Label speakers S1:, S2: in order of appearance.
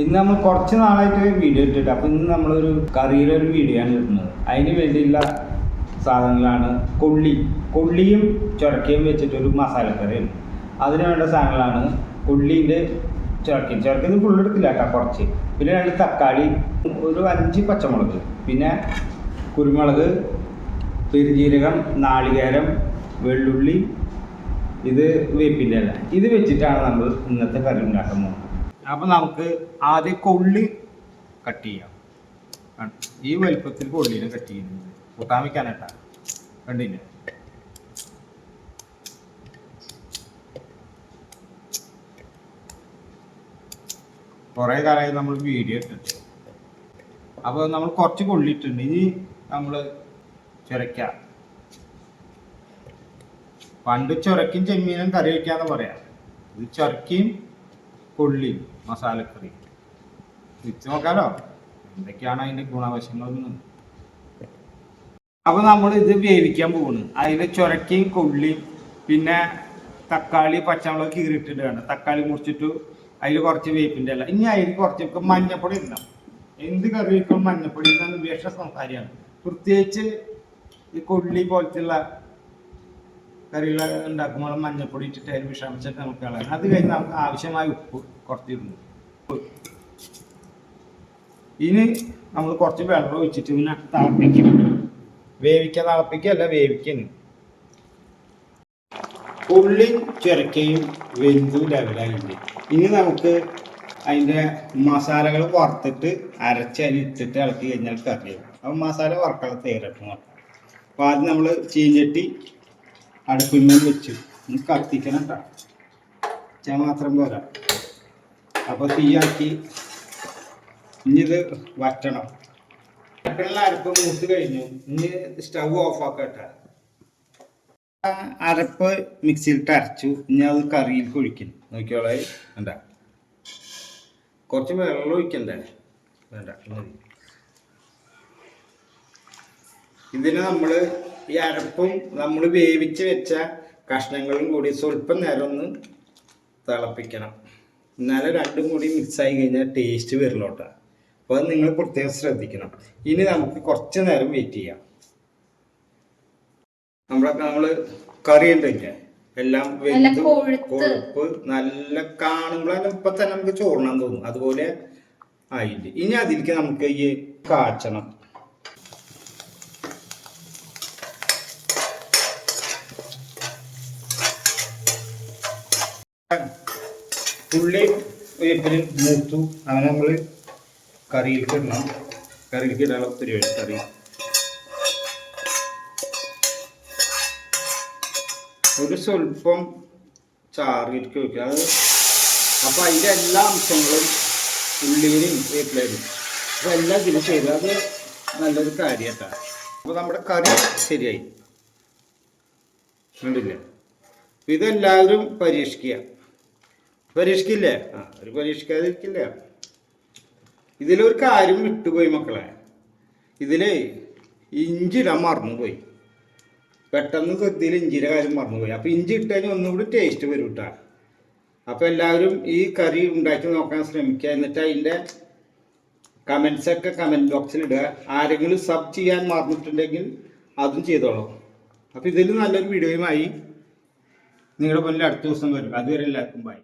S1: ഇന്ന് നമ്മൾ കുറച്ച് നാളായിട്ട് വീഡിയോ ഇട്ടിട്ട് അപ്പോൾ ഇന്ന് നമ്മളൊരു കറിയുടെ ഒരു വീഡിയോ ആണ് ഇടുന്നത്. അതിന് വേണ്ടിയുള്ള സാധനങ്ങളാണ് കൊള്ളി. കൊള്ളിയും ചുരക്കയും വെച്ചിട്ടൊരു മസാലക്കറിയാണ്. അതിന് വേണ്ട സാധനങ്ങളാണ് കൊള്ളീന്റെ ചുരക്കയും. ചുരക്ക ഫുൾ എടുക്കില്ല കേട്ടോ കുറച്ച്. പിന്നെ രണ്ട് തക്കാളി ഒരു അഞ്ച് പച്ചമുളക് പിന്നെ കുരുമുളക് പെരുജീരകം നാളികേരം വെള്ളുള്ളി ഇത് വേപ്പിന്റെ അല്ല ഇത് വെച്ചിട്ടാണ് നമ്മൾ ഇന്നത്തെ കറി ഉണ്ടാക്കാൻ അപ്പോൾ നമുക്ക് ആദ്യം കൊള്ളി കട്ട് ചെയ്യാം? ഈ വലുപ്പത്തിൽ കൊള്ളിനെ കട്ട് ചെയ്യുന്നത് കൂട്ടാൻ വെക്കാനട്ടാ കണ്ടില്ലേ? കുറേ കാലമായി നമ്മൾ വീഡിയോ ഇട്ടിട്ട്. അപ്പോൾ നമ്മൾ കുറച്ച് കൊള്ളിയിട്ടുണ്ട്. ഇനി നമ്മൾ ചുരക്കാം പണ്ട് ചുരക്കും ചെമ്മീനും കറി വയ്ക്കാന്ന് പറയാം. ഇത് ചുരക്കിയും കൊള്ളിയും മസാലക്കറി. വെച്ച് നോക്കാലോ? എന്തൊക്കെയാണ് അതിന്റെ ഗുണവശങ്ങളൊന്നും? അപ്പൊ നമ്മൾ ഇത് വേവിക്കാൻ പോകുന്നു അതിൽ ചുരക്കയും കൊള്ളിയും പിന്നെ തക്കാളി പച്ചമുളക് കീറിയിട്ടിട്ട് വേണം തക്കാളി മുറിച്ചിട്ട് അതിൽ കുറച്ച് വേപ്പിന്റെ അല്ല ഇനി അതിൽ കുറച്ച് മഞ്ഞപ്പൊടി ഇടണം. എന്ത് കറി വെക്കും മഞ്ഞപ്പൊടി ഇടുന്ന വിഷ സംസാരിയാണ് പ്രത്യേകിച്ച് ഈ കൊള്ളി പോലത്തുള്ള കറികൾ ഉണ്ടാക്കുമ്പോൾ മഞ്ഞപ്പൊടി ഇട്ടിട്ട് അതിൽ വിഷാംശം നമുക്ക് കളയാം. അത് കഴിഞ്ഞ് നമുക്ക് ആവശ്യമായ ഉപ്പ് കുറച്ചിരുന്നു. ഇനി നമ്മൾ കുറച്ച് വെള്ളം ഒഴിച്ചിട്ട് പിന്നെ തിളപ്പിക്കും. വേവിക്കാൻ തിളപ്പിക്കല്ല വേവിക്കുന്നു ഉള്ളി ചിരക്കയും വെന്തു ലെവലായിട്ടുണ്ട്. ഇനി നമുക്ക് അതിന്റെ മസാലകൾ വറുത്തിട്ട് അരച്ചരി ഇട്ടിട്ട് ഇളക്കി കഴിഞ്ഞാൽ കറിയാവും. അപ്പം മസാല വറക്കാതെ അപ്പം അപ്പോൾ ആദ്യം നമ്മൾ ചീഞ്ചട്ടി അടുപ്പിന്മേൽ വെച്ചു ഒന്ന് കത്തിക്കണം കേട്ടോ ചാ മാത്രം പോരാ. അപ്പോൾ തീയാക്കി. ഇനി ഇത് വറ്റണം. അടുക്കളയിൽ അരപ്പ് മൂത്ത് കഴിഞ്ഞു. ഇനി സ്റ്റവ് ഓഫ് ആക്കട്ടെ. അരപ്പ് മിക്സിയിലിട്ട് അരച്ചു. ഇനി അത് കറിയിൽ ഒഴിക്കുന്നു നോക്കിയോളെ. വേണ്ട കുറച്ച് വെള്ളം ഒഴിക്കണ്ടേ? വേണ്ട ഇതിന് നമ്മൾ ഈ അരപ്പും നമ്മൾ വേവിച്ച് വെച്ച കഷ്ണങ്ങളും കൂടി സ്വല്പം നേരം ഒന്ന് തിളപ്പിക്കണം. എന്നാലും രണ്ടും കൂടി മിക്സ് ആയി കഴിഞ്ഞാൽ ടേസ്റ്റ് വരില്ലോട്ടാ അപ്പോൾ അത് നിങ്ങൾ പ്രത്യേകം ശ്രദ്ധിക്കണം. ഇനി നമുക്ക് കുറച്ച് നേരം വെയിറ്റ് ചെയ്യാം. നമ്മളെ നമ്മൾ കറി ഉണ്ടല്ലേ? എല്ലാം വെന്ത്. കൊഴുപ്പ് നല്ല കാണുമ്പോൾ ഇപ്പൊ തന്നെ നമുക്ക് ചോറണം തോന്നും. അതുപോലെ ആയില്ലേ. ഇനി അതിലേക്ക് നമുക്ക് ഈ കാച്ചണം. ഉള്ളി വേപ്പിലും മൂത്തു. അങ്ങനെ നമ്മൾ കറിയിലേക്ക് ഇടണം. കറിയിലേക്ക് ഇടാൻ ഒത്തിരി വേണം കറി. ഒരു സ്വല്പം ചാറിലേക്ക് വെക്കുക അത് അപ്പോൾ അതിന്റെ എല്ലാ അംശങ്ങളും ഉള്ളിയിലും വേപ്പിലും അപ്പോൾ എല്ലാം ഇതിൽ ചെയ്ത് അത് നല്ലൊരു കാര്യമായിട്ടാണ് അപ്പോൾ നമ്മുടെ കറി ശരിയായി. കണ്ടില്ലേ? ഇതെല്ലാവരും പരീക്ഷിക്കുക. പരീക്ഷിക്കില്ലേ ആ ഒരു പരീക്ഷിക്കാതിരിക്കില്ല ഇതിലൊരു കാര്യം വിട്ടുപോയി മക്കളെ. ഇതിലേ ഇഞ്ചി ഇടാൻ മറന്നുപോയി. പെട്ടെന്ന് ശ്രദ്ധയിൽ ഇഞ്ചിയുടെ കാര്യം മറന്നുപോയി. അപ്പോൾ ഇഞ്ചി ഇട്ട് കഴിഞ്ഞാൽ ഒന്നുകൂടി ടേസ്റ്റ് വരും കേട്ടോ അപ്പോൾ എല്ലാവരും ഈ കറി ഉണ്ടാക്കി നോക്കാൻ ശ്രമിക്കുക. എന്നിട്ട് അതിന്റെ കമൻസൊക്കെ കമന്റ് ബോക്സിൽ ഇടുക. ആരെങ്കിലും സബ് ചെയ്യാൻ മറന്നിട്ടുണ്ടെങ്കിൽ അതും ചെയ്തോളൂ. അപ്പോൾ ഇതിൽ നല്ലൊരു വീഡിയോയുമായി നിങ്ങളുടെ മുന്നിൽ അടുത്ത ദിവസം വരും. അതുവരെ എല്ലാവർക്കും ബൈ